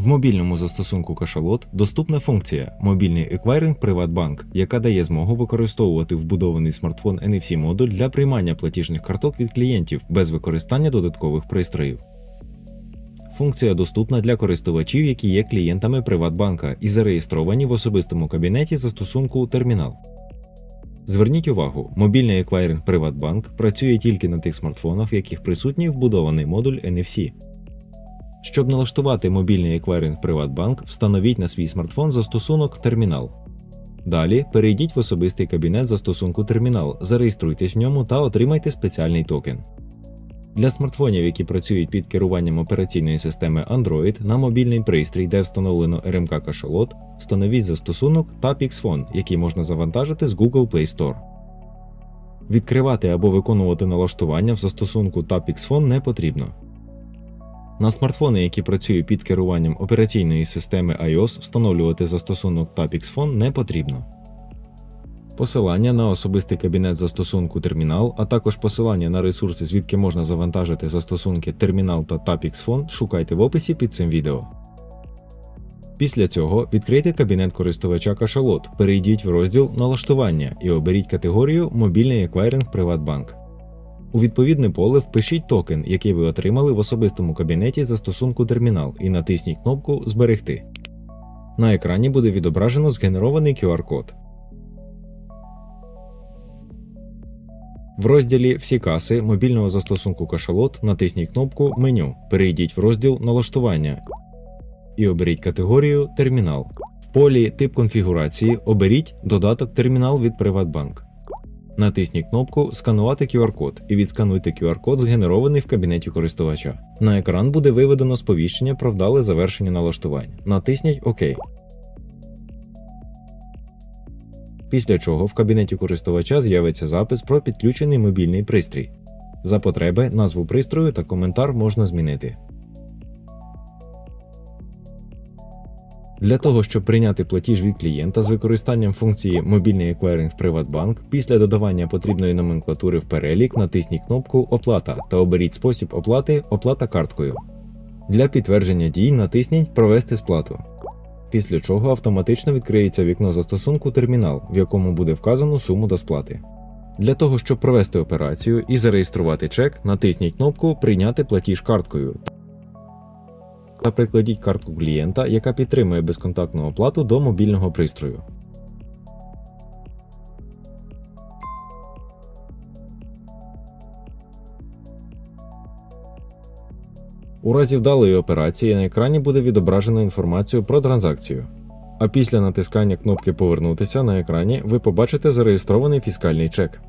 В мобільному застосунку Кашалот доступна функція Мобільний еквайринг Приватбанк, яка дає змогу використовувати вбудований смартфон NFC модуль для приймання платіжних карток від клієнтів без використання додаткових пристроїв. Функція доступна для користувачів, які є клієнтами Приватбанка і зареєстровані в особистому кабінеті застосунку Термінал. Зверніть увагу, мобільний еквайринг Приватбанк працює тільки на тих смартфонах, в яких присутній вбудований модуль NFC. Щоб налаштувати мобільний еквайринг Приватбанк, встановіть на свій смартфон застосунок Термінал. Далі перейдіть в особистий кабінет застосунку Термінал, зареєструйтесь в ньому та отримайте спеціальний токен. Для смартфонів, які працюють під керуванням операційної системи Android, на мобільний пристрій, де встановлено РМК Кашалот, встановіть застосунок TapX Phone, який можна завантажити з Google Play Store. Відкривати або виконувати налаштування в застосунку TapX Phone не потрібно. На смартфони, які працюють під керуванням операційної системи iOS, встановлювати застосунок Phone не потрібно. Посилання на особистий кабінет застосунку Термінал, а також посилання на ресурси, звідки можна завантажити застосунки Термінал та Phone, шукайте в описі під цим відео. Після цього відкрийте кабінет користувача Кашалот, перейдіть в розділ Налаштування і оберіть категорію Мобільний еквайринг Приватбанк. У відповідне поле впишіть токен, який ви отримали в особистому кабінеті застосунку Термінал, і натисніть кнопку Зберегти. На екрані буде відображено згенерований QR-код. В розділі Всі каси мобільного застосунку Кашалот натисніть кнопку Меню, перейдіть в розділ Налаштування і оберіть категорію Термінал. В полі Тип конфігурації оберіть додаток Термінал від Приватбанк. Натисніть кнопку Сканувати QR-код і відскануйте QR-код, згенерований в кабінеті користувача. На екран буде виведено сповіщення про вдале завершення налаштувань. Натисніть ОК. Після чого в кабінеті користувача з'явиться запис про підключений мобільний пристрій. За потреби назву пристрою та коментар можна змінити. Для того, щоб прийняти платіж від клієнта з використанням функції Мобільний еквайринг Приватбанк, після додавання потрібної номенклатури в перелік натисніть кнопку Оплата та оберіть спосіб оплати Оплата карткою. Для підтвердження дій натисніть Провести сплату. Після чого автоматично відкриється вікно застосунку Термінал, в якому буде вказано суму до сплати. Для того, щоб провести операцію і зареєструвати чек, натисніть кнопку Прийняти платіж карткою та прикладіть картку клієнта, яка підтримує безконтактну оплату до мобільного пристрою. У разі вдалої операції на екрані буде відображено інформацію про транзакцію. А після натискання кнопки Повернутися на екрані ви побачите зареєстрований фіскальний чек.